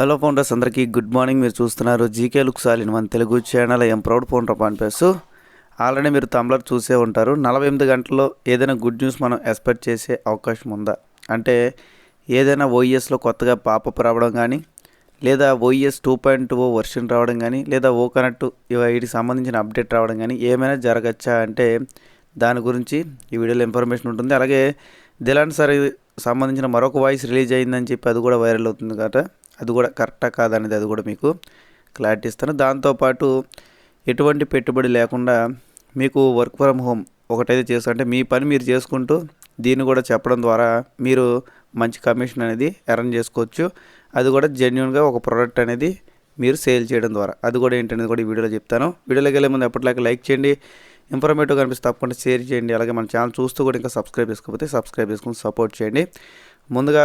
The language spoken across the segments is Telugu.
హలో ఫౌండర్స్ అందరికీ గుడ్ మార్నింగ్ మీరు చూస్తున్నారు జీకే లుక్ సాలిన్ మన Telugu channel am proud founder పాన్పేస్ already మీరు తమ్లర్ చూసే ఉంటారు. నలభై ఎనిమిది గంటల్లో ఏదైనా గుడ్ న్యూస్ మనం ఎక్స్పెక్ట్ చేసే అవకాశం ఉందా? అంటే ఏదైనా ఓఈఎస్లో కొత్తగా పాపప్ రావడం కానీ లేదా OES two point two version రావడం కానీ లేదా ఓ కనెక్ట్ వీటికి సంబంధించిన అప్డేట్ రావడం కానీ ఏమైనా జరగచ్చా? అంటే దాని గురించి ఈ వీడియోలో ఇన్ఫర్మేషన్ ఉంటుంది. అలాగే దిలాన్ సార్ సంబంధించిన మరొక వాయిస్ రిలీజ్ అయిందని చెప్పి అది కూడా వైరల్ అవుతుంది కాబట్టి అది కూడా కరెక్టా కాదనేది అది కూడా మీకు క్లారిటీ ఇస్తాను. దాంతోపాటు ఎటువంటి పెట్టుబడి లేకుండా మీకు వర్క్ ఫ్రమ్ హోమ్ ఒకటైతే చేస్తా అంటే మీ పని మీరు చేసుకుంటూ దీన్ని కూడా చెప్పడం ద్వారా మీరు మంచి కమిషన్ అనేది ఎర్న్ చేసుకోవచ్చు. అది కూడా జెన్యున్గా ఒక ప్రోడక్ట్ అనేది మీరు సేల్ చేయడం ద్వారా. అది కూడా ఏంటనేది కూడా ఈ వీడియోలో చెప్తాను. వీడియోలోకి వెళ్ళే ముందు ఎప్పటిలాగా లైక్ చేయండి. ఇన్ఫర్మేటివ్ కనిపిస్తే తప్పకుండా షేర్ చేయండి. అలాగే మన ఛానల్ చూస్తూ కూడా ఇంకా సబ్స్క్రైబ్ చేసుకోకపోతే సబ్స్క్రైబ్ చేసుకుని సపోర్ట్ చేయండి. ముందుగా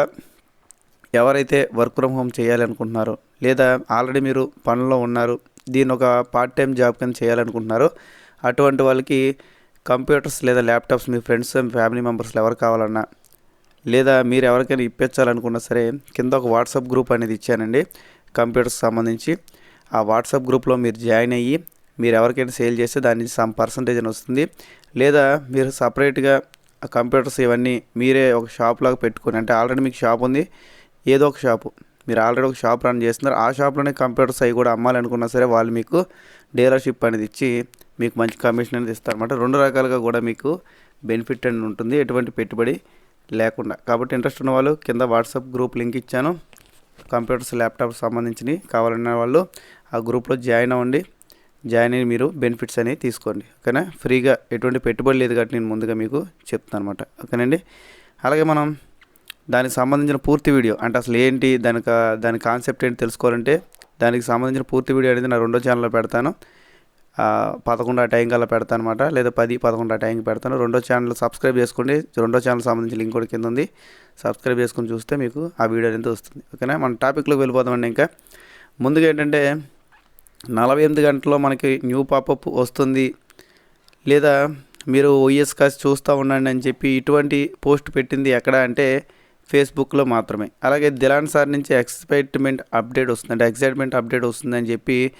ఎవరైతే వర్క్ ఫ్రమ్ హోమ్ చేయాలనుకుంటున్నారో లేదా ఆల్రెడీ మీరు పనుల్లో ఉన్నారు దీన్ని ఒక పార్ట్ టైం జాబ్ కింద చేయాలనుకుంటున్నారో అటువంటి వాళ్ళకి కంప్యూటర్స్ లేదా ల్యాప్టాప్స్ మీ ఫ్రెండ్స్ ఫ్యామిలీ మెంబర్స్లో ఎవరు కావాలన్నా లేదా మీరు ఎవరికైనా ఇప్పించాలనుకున్నా సరే కింద ఒక వాట్సాప్ గ్రూప్ అనేది ఇచ్చానండి. కంప్యూటర్స్ సంబంధించి. ఆ వాట్సాప్ గ్రూప్లో మీరు జాయిన్ అయ్యి మీరు ఎవరికైనా సేల్ చేస్తే దాని నుంచి సమ్ పర్సంటేజ్ అని వస్తుంది. లేదా మీరు సపరేట్గా కంప్యూటర్స్ ఇవన్నీ మీరే ఒక షాప్ లాగా పెట్టుకుని అంటే ఆల్రెడీ మీకు షాప్ ఉంది ఏదో ఒక షాపు మీరు ఆల్రెడీ ఒక షాప్ రన్ చేస్తున్నారు. ఆ షాప్లోనే కంప్యూటర్స్ అవి కూడా అమ్మాలనుకున్నా సరే వాళ్ళు మీకు డీలర్షిప్ అనేది ఇచ్చి మీకు మంచి కమిషన్ అనేది ఇస్తారన్నమాట. రెండు రకాలుగా కూడా మీకు బెనిఫిట్ అనేది ఉంటుంది. ఎటువంటి పెట్టుబడి లేకుండా. కాబట్టి ఇంట్రెస్ట్ ఉన్న వాళ్ళు కింద వాట్సాప్ గ్రూప్ లింక్ ఇచ్చాను. కంప్యూటర్స్ ల్యాప్టాప్ సంబంధించినవి కావాలన్న వాళ్ళు ఆ గ్రూప్లో జాయిన్ అవ్వండి. జాయిన్ అయ్యి మీరు బెనిఫిట్స్ అనేవి తీసుకోండి. ఓకేనా? ఫ్రీగా ఎటువంటి పెట్టుబడి లేదు కాబట్టి నేను ముందుగా మీకు చెప్తాను అనమాట ఓకేనండి? అలాగే మనం దానికి సంబంధించిన పూర్తి వీడియో అంటే అసలు ఏంటి దానికి దాని కాన్సెప్ట్ ఏంటి తెలుసుకోవాలంటే దానికి సంబంధించిన పూర్తి వీడియో అనేది నా రెండో ఛానల్లో పెడతాను. ఆ, పదకొండు ఆ టైం కల్లా పెడతాను అనమాట లేదా పది పదకొండు ఆ టైంకి పెడతాను. రెండో ఛానల్ సబ్స్క్రైబ్ చేసుకోండి. రెండో ఛానల్ సంబంధించిన లింక్ కూడా కింద ఉంది. సబ్స్క్రైబ్ చేసుకొని చూస్తే మీకు ఆ వీడియో అనేది వస్తుంది. ఓకేనా? మన టాపిక్లోకి వెళ్ళిపోదామండి ఇంకా. ముందుగా ఏంటంటే నలభై ఎనిమిది గంటల్లో మనకి న్యూ పాపప్ వస్తుంది. లేదా మీరు ఓఎస్ కాసి చూస్తూ ఉండండి అని చెప్పి ఇటువంటి పోస్ట్ పెట్టింది ఎక్కడ అంటే ఫేస్బుక్లో మాత్రమే. అలాగే దిలాన్ సార్ నుంచి ఎక్సైట్మెంట్ అప్డేట్ వస్తుంది అంటే ఎక్సైట్మెంట్ అప్డేట్ వస్తుందని చెప్పి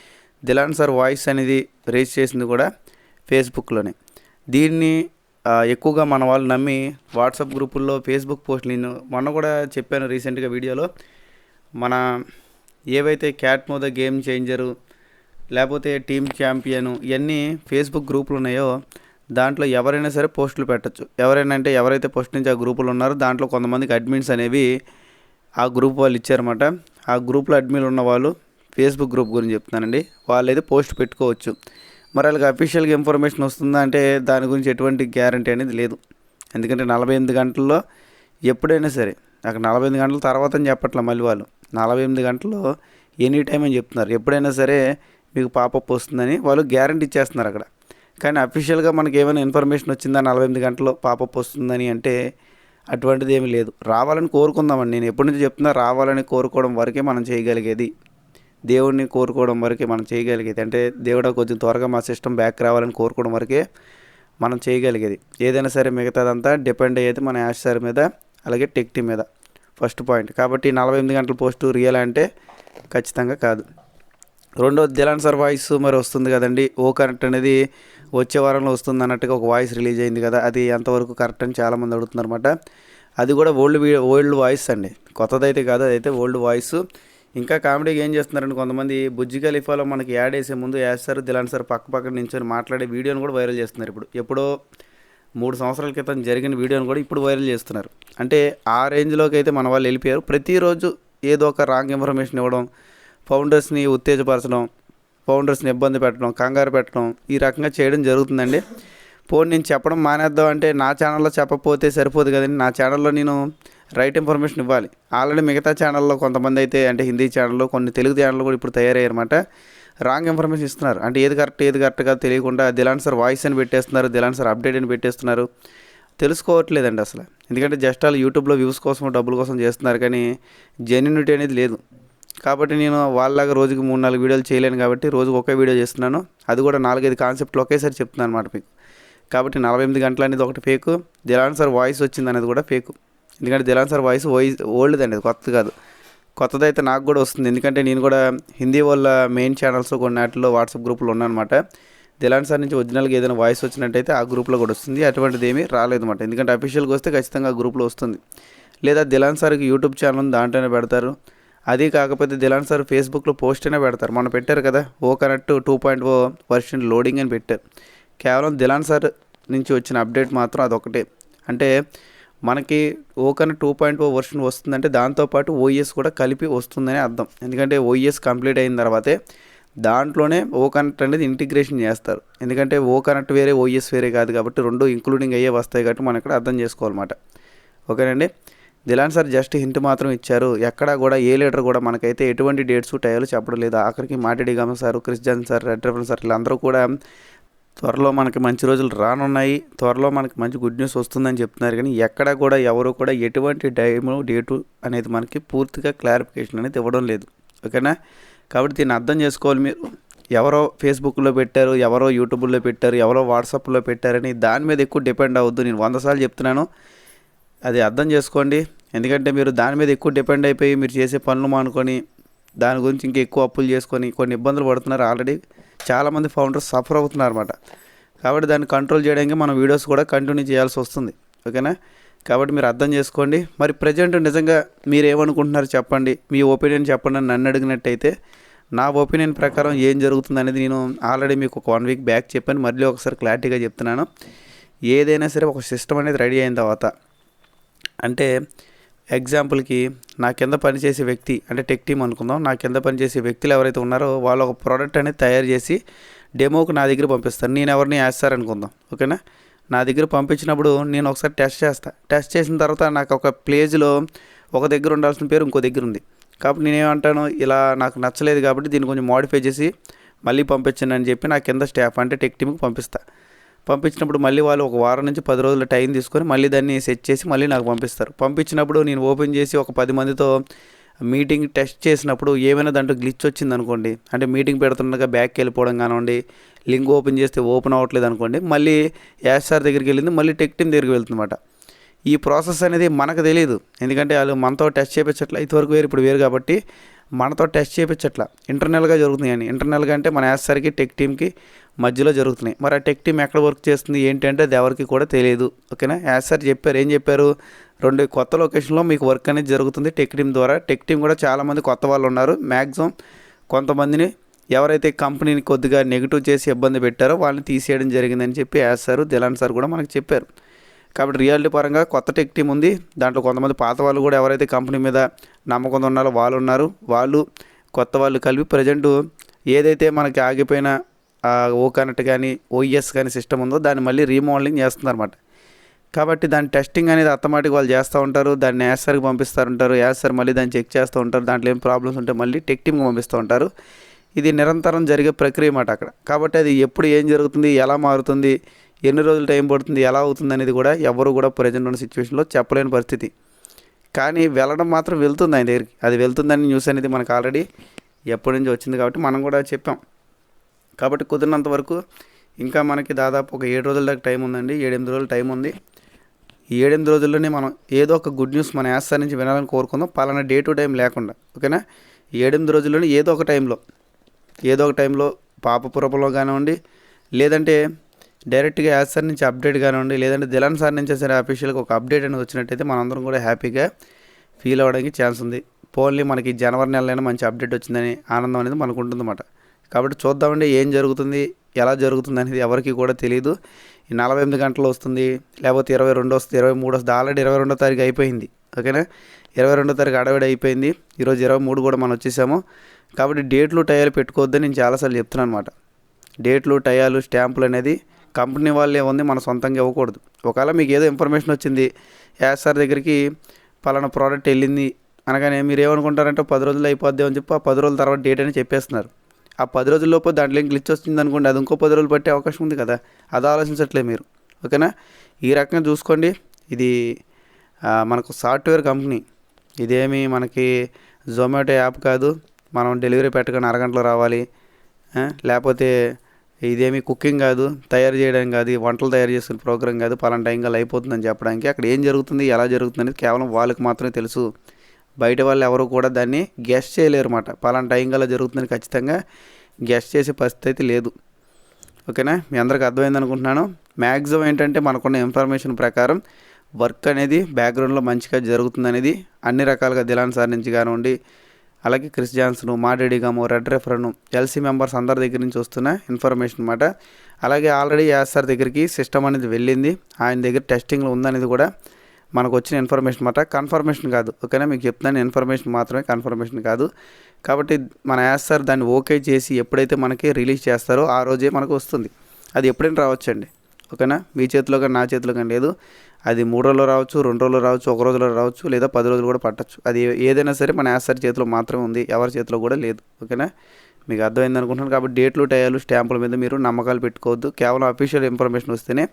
దిలాన్ సార్ వాయిస్ అనేది రేస్ చేసింది కూడా ఫేస్బుక్లోనే. దీన్ని ఎక్కువగా మన వాళ్ళు నమ్మి వాట్సాప్ గ్రూపుల్లో ఫేస్బుక్ పోస్ట్ నేను మొన్న కూడా చెప్పాను రీసెంట్గా వీడియోలో. మన ఏవైతే క్యాట్ మోద గేమ్ చేంజరు లేకపోతే టీమ్ ఛాంపియన్ ఇవన్నీ ఫేస్బుక్ గ్రూపులు ఉన్నాయో దాంట్లో ఎవరైనా సరే పోస్టులు పెట్టచ్చు. ఎవరైనా అంటే ఎవరైతే పోస్ట్ నుంచి ఆ గ్రూపులు ఉన్నారో దాంట్లో కొంతమందికి అడ్మిన్స్ అనేవి ఆ గ్రూప్ వాళ్ళు ఇచ్చారన్నమాట. ఆ గ్రూప్లో అడ్మిన్లు ఉన్న వాళ్ళు ఫేస్బుక్ గ్రూప్ గురించి చెప్తున్నానండి. వాళ్ళు అయితే పోస్ట్ పెట్టుకోవచ్చు. మరి వాళ్ళకి అఫీషియల్గా ఇన్ఫర్మేషన్ వస్తుందా అంటే దాని గురించి ఎటువంటి గ్యారంటీ అనేది లేదు. ఎందుకంటే నలభై ఎనిమిది గంటల్లో ఎప్పుడైనా సరే నాకు నలభై ఎనిమిది గంటల తర్వాత అని చెప్పట్లే మళ్ళీ వాళ్ళు. నలభై ఎనిమిది గంటల్లో ఎనీ టైం అని చెప్తున్నారు. ఎప్పుడైనా సరే మీకు పాపప్ వస్తుందని వాళ్ళు గ్యారంటీ ఇచ్చేస్తున్నారు అక్కడ. కానీ అఫీషియల్గా మనకి ఏమైనా ఇన్ఫర్మేషన్ వచ్చిందా నలభై ఎనిమిది గంటల్లో పాపప్ వస్తుందని అంటే అటువంటిది ఏమీ లేదు. రావాలని కోరుకుందామండి. నేను ఎప్పటి నుంచి చెప్తున్నా రావాలని కోరుకోవడం వరకే మనం చేయగలిగేది. దేవుడిని కోరుకోవడం వరకే మనం చేయగలిగేది. అంటే దేవుడు కొంచెం త్వరగా మా సిస్టమ్ బ్యాక్ రావాలని కోరుకోవడం వరకే మనం చేయగలిగేది. ఏదైనా సరే మిగతాదంతా డిపెండ్ అయ్యేది మన యాష్ సార్ మీద అలాగే టెక్ టీమ్ మీద. ఫస్ట్ పాయింట్ కాబట్టి నలభై ఎనిమిది గంటల పోస్టు రియల్ అంటే ఖచ్చితంగా కాదు. రెండో దిలాన్ సార్ వాయిస్ మరి వస్తుంది కదండి. ఓ కరెక్ట్ అనేది వచ్చే వారంలో వస్తుంది అన్నట్టుగా ఒక వాయిస్ రిలీజ్ అయింది కదా. అది ఎంతవరకు కరెక్ట్ అని చాలామంది అడుగుతున్నారు అనమాట అది కూడా ఓల్డ్ వీ ఓల్డ్ వాయిస్ అండి. కొత్తదైతే కాదు అదైతే ఓల్డ్ వాయిస్. ఇంకా కామెడీగా ఏం చేస్తున్నారంటే కొంతమంది? బుజ్జి ఖలీఫాలో మనకి యాడ్ వేసే ముందు యాడ్ దిలాన్ సార్ పక్క పక్కన నించొని మాట్లాడే వీడియోని కూడా వైరల్ చేస్తున్నారు ఇప్పుడు. ఎప్పుడో మూడు సంవత్సరాల క్రితం జరిగిన వీడియోని కూడా ఇప్పుడు వైరల్ చేస్తున్నారు. అంటే ఆ రేంజ్లోకి అయితే మన వాళ్ళు వెళ్ళిపోయారు. ప్రతిరోజు ఏదో ఒక రాంగ్ ఇన్ఫర్మేషన్ ఇవ్వడం ఫౌండర్స్ని ఉత్తేజపరచడం ఫౌండర్స్ని ఇబ్బంది పెట్టడం కంగారు పెట్టడం ఈ రకంగా చేయడం జరుగుతుందండి. పోనీ నేను చెప్పడం మానేద్దాం అంటే నా ఛానల్లో చెప్పకపోతే సరిపోదు కదండి. నా ఛానల్లో నేను రైట్ ఇన్ఫర్మేషన్ ఇవ్వాలి. ఆల్రెడీ మిగతా ఛానల్లో కొంతమంది అయితే అంటే హిందీ ఛానల్లో కొన్ని తెలుగు ఛానళ్ళు కూడా ఇప్పుడు తయారయ్యారన్నమాట. రాంగ్ ఇన్ఫర్మేషన్ ఇస్తున్నారు. అంటే ఏది కరెక్ట్ ఏది కరెక్ట్ కాదు తెలియకుండా దిలాన్ సార్ వాయిస్ అని పెట్టేస్తున్నారు దిలాన్ సార్ అప్డేట్ అని పెట్టేస్తున్నారు. తెలుసుకోవట్లేదండి అసలు. ఎందుకంటే జస్ట్ వాళ్ళు యూట్యూబ్లో వ్యూస్ కోసం డబ్బుల కోసం చేస్తున్నారు కానీ జెన్యునిటీ అనేది లేదు. కాబట్టి నేను వాళ్ళలాగా రోజుకి మూడు నాలుగు వీడియోలు చేయలేను కాబట్టి రోజుకి ఒకే వీడియో చేస్తున్నాను. అది కూడా నాలుగైదు కాన్సెప్ట్లు ఒకేసారి చెప్తున్నాను అనమాట మీకు. కాబట్టి నలభై ఎనిమిది గంటలు అనేది ఒకటి ఫేకు. దిలాన్ సార్ వాయిస్ వచ్చింది అనేది కూడా ఫేకు. ఎందుకంటే Dilan sir voice voice old అండి అది కొత్త కాదు కొత్తదైతే నాకు కూడా వస్తుంది. ఎందుకంటే నేను కూడా హిందీ వాళ్ళ మెయిన్ ఛానల్స్ కొన్ని వాటిలో వాట్సాప్ గ్రూపులో ఉన్నానమాట దిలాన్ సార్ నుంచి ఒరిజినల్గా ఏదైనా వాయిస్ వచ్చినట్టయితే ఆ గ్రూప్లో కూడా వస్తుంది. అటువంటిది ఏమీ రాలేదన్నమాట ఎందుకంటే అఫీషియల్గా వస్తే ఖచ్చితంగా ఆ గ్రూప్లో వస్తుంది. లేదా దిలాన్ సార్కి యూట్యూబ్ ఛానల్ దాంట్లోనే పెడతారు. అది కాకపోతే దిలాన్ సార్ ఫేస్బుక్లో పోస్ట్ అయినా పెడతారు. మనం పెట్టారు కదా O connect two point O version loading అని పెట్టారు. కేవలం దిలాన్ సార్ నుంచి వచ్చిన అప్డేట్ మాత్రం అదొకటే అంటే మనకి ఓకన్ టూ పాయింట్ ఓ వర్షన్ వస్తుందంటే దాంతోపాటు ఓఎస్ కూడా కలిపి వస్తుందని అర్థం. ఎందుకంటే ఓఎస్ కంప్లీట్ అయిన తర్వాతే దాంట్లోనే ఓ కనెక్ట్ అనేది ఇంటిగ్రేషన్ చేస్తారు. ఎందుకంటే ఓ కనెక్ట్ వేరే ఓఎస్ వేరే కాదు కాబట్టి రెండు ఇంక్లూడింగ్ అయ్యే వస్తాయి కాబట్టి మనం ఇక్కడ అర్థం చేసుకోవాలన్నమాట. ఓకేనండి? దిలాన్ సార్ జస్ట్ హింట్ మాత్రం ఇచ్చారు. ఎక్కడా కూడా ఏ లీటర్ కూడా మనకైతే ఎటువంటి డేట్స్ టైలు చెప్పడం లేదు. ఆఖరికి మాటిడిగామ sir Christian sir red reference sir వీళ్ళందరూ కూడా త్వరలో మనకి మంచి రోజులు రానున్నాయి. త్వరలో మనకి మంచి గుడ్ న్యూస్ వస్తుందని చెప్తున్నారు. కానీ ఎక్కడ కూడా ఎవరు కూడా ఎటువంటి టైము డేటు అనేది మనకి పూర్తిగా క్లారిఫికేషన్ అనేది ఇవ్వడం లేదు. ఓకేనా? కాబట్టి దీన్ని అర్థం చేసుకోవాలి మీరు. ఎవరో ఫేస్బుక్లో పెట్టారు ఎవరో యూట్యూబ్లో పెట్టారు ఎవరో వాట్సాప్లో పెట్టారని దాని మీద ఎక్కువ డిపెండ్ అవ్వద్దు. నేను వంద సార్లు చెప్తున్నాను. అది అర్థం చేసుకోండి. ఎందుకంటే మీరు దాని మీద ఎక్కువ డిపెండ్ అయిపోయి మీరు చేసే పనులు మానుకొని దాని గురించి ఇంకా ఎక్కువ అప్పులు చేసుకొని కొన్ని ఇబ్బందులు పడుతున్నారు ఆల్రెడీ చాలామంది ఫౌండర్స్ సఫర్ అవుతున్నారు అనమాట కాబట్టి దాన్ని కంట్రోల్ చేయడానికి మనం వీడియోస్ కూడా కంటిన్యూ చేయాల్సి వస్తుంది. ఓకేనా కాబట్టి మీరు అర్థం చేసుకోండి. మరి ప్రజెంట్ నిజంగా మీరు ఏమనుకుంటున్నారు చెప్పండి. మీ ఒపీనియన్ చెప్పండి అని నన్ను అడిగినట్టయితే నా ఒపీనియన్ ప్రకారం ఏం జరుగుతుంది అనేది నేను ఆల్రెడీ మీకు ఒక వన్ వీక్ బ్యాక్ చెప్పాను. మళ్ళీ ఒకసారి క్లారిటీగా చెప్తున్నాను. ఏదైనా సరే ఒక సిస్టమ్ అనేది రెడీ అయిన తర్వాత అంటే ఎగ్జాంపుల్కి నా కింద పనిచేసే వ్యక్తి అంటే టెక్ టీమ్ అనుకుందాం నా కింద పనిచేసే వ్యక్తులు ఎవరైతే ఉన్నారో వాళ్ళు ఒక ప్రోడక్ట్ అనేది తయారు చేసి డెమోకు నా దగ్గర పంపిస్తాను నేను ఎవరిని వేస్తారనుకుందాం ఓకేనా? నా దగ్గర పంపించినప్పుడు నేను ఒకసారి టెస్ట్ చేస్తా. టెస్ట్ చేసిన తర్వాత నాకు ఒక ప్లేజ్లో ఒక దగ్గర ఉండాల్సిన పేరు ఇంకో దగ్గర ఉంది. కాబట్టి నేనేమంటాను ఇలా నాకు నచ్చలేదు కాబట్టి దీన్ని కొంచెం మోడిఫై చేసి మళ్ళీ పంపించండి అని చెప్పి నా కింద స్టాఫ్ అంటే టెక్ టీమ్కి పంపిస్తా. పంపించినప్పుడు మళ్ళీ వాళ్ళు ఒక వారం నుంచి పది రోజుల టైం తీసుకొని మళ్ళీ దాన్ని సెట్ చేసి మళ్ళీ నాకు పంపిస్తారు. పంపించినప్పుడు నేను ఓపెన్ చేసి ఒక పది మందితో మీటింగ్ టెస్ట్ చేసినప్పుడు ఏమైనా దాంట్లో గ్లిచ్ వచ్చింది అనుకోండి అంటే మీటింగ్ పెడుతుండగా బ్యాక్కి వెళ్ళిపోవడం కానివ్వండి లింక్ ఓపెన్ చేస్తే ఓపెన్ అవ్వట్లేదు అనుకోండి మళ్ళీ యాష్ సార్ దగ్గరికి వెళ్ళింది మళ్ళీ టెక్ టీమ్ దగ్గరికి వెళ్తుందన్నమాట. ఈ ప్రాసెస్ అనేది మనకు తెలియదు ఎందుకంటే వాళ్ళు మనతో టెస్ట్ చేయించట్ల ఇంతవరకు వేరు ఇప్పుడు వేరు కాబట్టి మనతో టెస్ట్ చేయించట్లా ఇంటర్నల్గా జరుగుతున్నాయని అని ఇంటర్నల్గా అంటే మన యాసర్కి టెక్ టీమ్కి మధ్యలో జరుగుతున్నాయి. మరి ఆ టెక్ టీమ్ ఎక్కడ వర్క్ చేస్తుంది ఏంటి అంటే అది ఎవరికి కూడా తెలియదు. ఓకేనా? యాసర్ చెప్పారు ఏం చెప్పారు? రెండు కొత్త లొకేషన్లో మీకు వర్క్ అనేది జరుగుతుంది టెక్ టీమ్ ద్వారా. టెక్ టీమ్ కూడా చాలామంది కొత్త వాళ్ళు ఉన్నారు. మ్యాక్సిమం కొంతమందిని ఎవరైతే కంపెనీని కొద్దిగా నెగిటివ్ చేసి ఇబ్బంది పెట్టారో వాళ్ళని తీసేయడం జరిగిందని చెప్పి యాసారు దిలాన్ సార్ కూడా మనకు చెప్పారు. కాబట్టి రియాలిటీ పరంగా కొత్త టెక్ టీం ఉంది. దాంట్లో కొంతమంది పాత వాళ్ళు కూడా ఎవరైతే కంపెనీ మీద నమ్మకం ఉన్నారో వాళ్ళు ఉన్నారు. వాళ్ళు కొత్త వాళ్ళు కలిపి ప్రజెంటు ఏదైతే మనకి ఆగిపోయిన ఓ కనెక్ట్ కానీ ఓఈఎస్ కానీ సిస్టమ్ ఉందో దాన్ని మళ్ళీ రీమోడలింగ్ చేస్తున్నారన్నమాట కాబట్టి దాని టెస్టింగ్ అనేది అత్తమాటికి వాళ్ళు చేస్తూ ఉంటారు. దాన్ని యాసర్కి పంపిస్తూ ఉంటారు. యాసర్ మళ్ళీ దాన్ని చెక్ చేస్తూ ఉంటారు. దాంట్లో ఏం ప్రాబ్లమ్స్ ఉంటే మళ్ళీ టెక్ టీమ్కి పంపిస్తూ ఉంటారు. ఇది నిరంతరం జరిగే ప్రక్రియ అన్నమాట అక్కడ. కాబట్టి అది ఎప్పుడు ఏం జరుగుతుంది ఎలా మారుతుంది ఎన్ని రోజులు టైం పడుతుంది ఎలా అవుతుంది అనేది కూడా ఎవరు కూడా ప్రజెంట్ ఉన్న సిచ్యువేషన్లో చెప్పలేని పరిస్థితి. కానీ వెళ్ళడం మాత్రం వెళ్తుంది ఆయన దగ్గరికి. అది వెళ్తుందని న్యూస్ అనేది మనకు ఆల్రెడీ ఎప్పటి నుంచి వచ్చింది కాబట్టి మనం కూడా చెప్పాం. కాబట్టి కుదిరినంత వరకు ఇంకా మనకి దాదాపు ఒక ఏడు రోజుల దాకా టైం ఉందండి. ఏడెనిమిది రోజులు టైం ఉంది. ఏడెనిమిది రోజుల్లోనే మనం ఏదో ఒక గుడ్ న్యూస్ మన యాస్తా నుంచి వినాలని కోరుకుందాం. పలానా డే టు టైం లేకుండా. ఓకేనా? ఏడెనిమిది రోజుల్లోనే ఏదో ఒక టైంలో ఏదో ఒక టైంలో పాప పురపలో కానివ్వండి లేదంటే డైరెక్ట్గా యాజ్ సార్ నుంచి అప్డేట్ కానివ్వండి లేదంటే దిలాన్ సార్ నుంచి సరే అఫీషియల్గా ఒక అప్డేట్ అనేది వచ్చినట్టయితే మనందరం కూడా హ్యాపీగా ఫీల్ అవ్వడానికి ఛాన్స్ ఉంది. పోన్లీ మనకి జనవరి నెలలైనా మంచి అప్డేట్ వచ్చిందని ఆనందం అనేది మనకు ఉంటుందన్నమాట. కాబట్టి చూద్దామండి ఏం జరుగుతుంది ఎలా జరుగుతుంది అనేది ఎవరికి కూడా తెలియదు ఈ నలభై ఎనిమిది గంటలు వస్తుంది లేకపోతే ఇరవై రెండు వస్తుంది ఇరవై మూడు వస్తుంది ఆల్రెడీ ఇరవై రెండో తారీఖు అయిపోయింది ఓకేనా? ఇరవై రెండో తారీఖు అడవిడి అయిపోయింది ఈరోజు ఇరవై మూడు కూడా మనం వచ్చేసాము. కాబట్టి డేట్లు టయాలు పెట్టుకోవద్దని నేను చాలాసార్లు చెప్తున్నాను అనమాట డేట్లు టయాలు స్టాంపులు అనేది కంపెనీ వాళ్ళు ఏముంది మన సొంతంగా ఇవ్వకూడదు. ఒకవేళ మీకు ఏదో ఇన్ఫర్మేషన్ వచ్చింది యాస్ సార్ దగ్గరికి పలానా ప్రోడక్ట్ వెళ్ళింది అనగానే మీరు ఏమనుకుంటారంటే పది రోజులు అయిపోద్ది అని చెప్పి ఆ పది రోజుల తర్వాత డేట్ అని చెప్పేస్తున్నారు. ఆ పది రోజుల్లోపు దాంట్లో ఏం గ్లిచ్ వచ్చింది అనుకోండి అది ఇంకో పది రోజులు పట్టే అవకాశం ఉంది కదా. అది ఆలోచించట్లేదు మీరు. ఓకేనా? ఈ రకంగా చూసుకోండి. ఇది మనకు సాఫ్ట్వేర్ కంపెనీ. ఇదేమి మనకి జొమాటో యాప్ కాదు. మనం డెలివరీ పెట్టకుండా అరగంటలో రావాలి. లేకపోతే ఇదేమి కుకింగ్ కాదు తయారు చేయడం కాదు వంటలు తయారు చేసుకునే ప్రోగ్రామ్ కాదు పలానా టైం అయిపోతుందని చెప్పడానికి అక్కడ ఏం జరుగుతుంది ఎలా జరుగుతుంది అనేది కేవలం వాళ్ళకి మాత్రమే తెలుసు. బయట వాళ్ళు ఎవరు కూడా దాన్ని గెస్ట్ చేయలేరు అన్నమాట పలానా టైం కల్లా జరుగుతుందని ఖచ్చితంగా గెస్ట్ చేసే పరిస్థితి అయితే లేదు. ఓకేనా? మీ అందరికి అర్థమైంది అనుకుంటున్నాను. మ్యాక్సిమం ఏంటంటే మనకున్న ఇన్ఫర్మేషన్ ప్రకారం వర్క్ అనేది బ్యాక్గ్రౌండ్లో మంచిగా జరుగుతుంది అనేది అన్ని రకాలుగా దిలాన్ సార్ నుంచి కానివ్వండి అలాగే క్రిస్ జాన్సన్ మాడేడిగాము రెడ్ రెఫర్ను ఎల్సీ మెంబర్స్ అందరి దగ్గర నుంచి వస్తున్న ఇన్ఫర్మేషన్ అనమాట అలాగే ఆల్రెడీ యాస్ సార్ దగ్గరికి సిస్టమ్ అనేది వెళ్ళింది. ఆయన దగ్గర టెస్టింగ్లో ఉందనేది కూడా మనకు వచ్చిన ఇన్ఫర్మేషన్ అనమాట కన్ఫర్మేషన్ కాదు. ఓకేనా? మీకు చెప్తున్నాను ఇన్ఫర్మేషన్ మాత్రమే కన్ఫర్మేషన్ కాదు. కాబట్టి మన యాస్ సార్ దాన్ని ఓకే చేసి ఎప్పుడైతే మనకి రిలీజ్ చేస్తారో ఆ రోజే మనకు వస్తుంది. అది ఎప్పుడైనా రావచ్చండి. ఓకేనా? మీ చేతిలో కానీ నా చేతిలో కానీ లేదు. అది మూడు రోజులు రావచ్చు రెండు రోజులు రావచ్చు ఒక రోజులో రావచ్చు లేదా పది రోజులు కూడా పట్టచ్చు. అది ఏదైనా సరే మన యాసర్ చేతిలో మాత్రమే ఉంది ఎవరి చేతిలో కూడా లేదు. ఓకేనా? మీకు అర్థమైంది అనుకుంటున్నాను కాబట్టి డేట్లు టయాలు స్టాంపుల మీద మీరు నమ్మకాలు పెట్టుకోవద్దు. కేవలం అఫీషియల్ ఇన్ఫర్మేషన్ వస్తేనే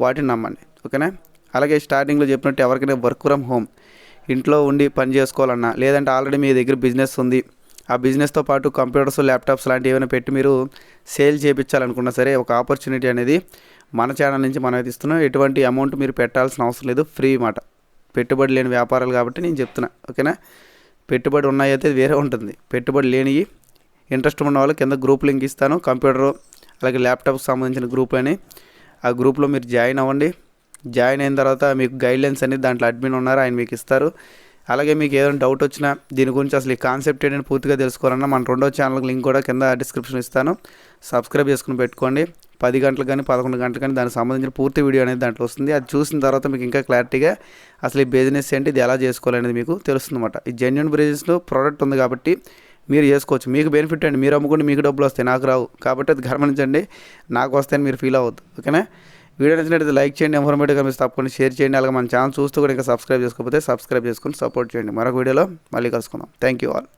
వాటిని నమ్మండి. ఓకేనా? అలాగే స్టార్టింగ్లో చెప్పినట్టు ఎవరికైనా వర్క్ ఫ్రమ్ హోమ్ ఇంట్లో ఉండి పని చేసుకోవాలన్నా లేదంటే ఆల్రెడీ మీ దగ్గర బిజినెస్ ఉంది ఆ బిజినెస్తో పాటు కంప్యూటర్స్ ల్యాప్టాప్స్ లాంటివి ఏమైనా పెట్టి మీరు సేల్ చేయించాలనుకున్నా సరే ఒక ఆపర్చునిటీ అనేది మన ఛానల్ నుంచి మనం అయితే ఇస్తున్నాం. ఎటువంటి అమౌంట్ మీరు పెట్టాల్సిన అవసరం లేదు. ఫ్రీ మాట. పెట్టుబడి లేని వ్యాపారాలు కాబట్టి నేను చెప్తున్నా. ఓకేనా? పెట్టుబడి ఉన్నాయి అయితే వేరే ఉంటుంది. పెట్టుబడి లేనివి ఇంట్రెస్ట్ ఉన్న వాళ్ళు కింద గ్రూప్ లింక్ ఇస్తాను. కంప్యూటర్ అలాగే ల్యాప్టాప్కి సంబంధించిన గ్రూప్ అని. ఆ గ్రూప్లో మీరు జాయిన్ అవ్వండి. జాయిన్ అయిన తర్వాత మీకు గైడ్లైన్స్ అనేది దాంట్లో అడ్మిన్ ఉన్నారు. ఆయన మీకు ఇస్తారు. అలాగే మీకు ఏదైనా డౌట్ వచ్చినా దీని గురించి అసలు ఈ కాన్సెప్ట్ ఏంటని పూర్తిగా తెలుసుకోవాలన్నా మన రెండో ఛానల్ లింక్ కూడా కింద డిస్క్రిప్షన్ ఇస్తాను. సబ్స్క్రైబ్ చేసుకుని పెట్టుకోండి. పది గంటలకు కానీ పదకొండు గంటలకు కానీ దానికి సంబంధించిన పూర్తి వీడియో అనేది దాంట్లో వస్తుంది. అది చూసిన తర్వాత మీకు ఇంకా క్లారిటీగా అసలు ఈ బిజినెస్ ఏంటి ఇది ఎలా చేసుకోవాలనేది మీకు తెలుస్తుంది అనమాట ఈ జెన్యున్ బిజినెస్లో ప్రోడక్ట్ ఉంది కాబట్టి మీరు చేసుకోవచ్చు. మీకు బెనిఫిట్ అండి. మీరు అమ్ముకుంటే మీకు డబ్బులు వస్తాయి. నాకు రావు. కాబట్టి అది గమనించండి. నాకు వస్తాయని మీరు ఫీల్ అవ్వద్దు. ఓకేనా? వీడియో నచ్చినట్లయితే లైక్ చేయండి ఇన్ఫర్మేటివ్ మీరు తప్పకుండా షేర్ చేయండి అలాగే మన ఛానల్ చూస్తూ కూడా ఇంకా సబ్స్క్రైబ్ చేసుకోకపోతే సబ్స్క్రైబ్ చేసుకొని సపోర్ట్ చేయండి. మరొక వీడియోలో మళ్ళీ కలుసుకుందాం. Thank you all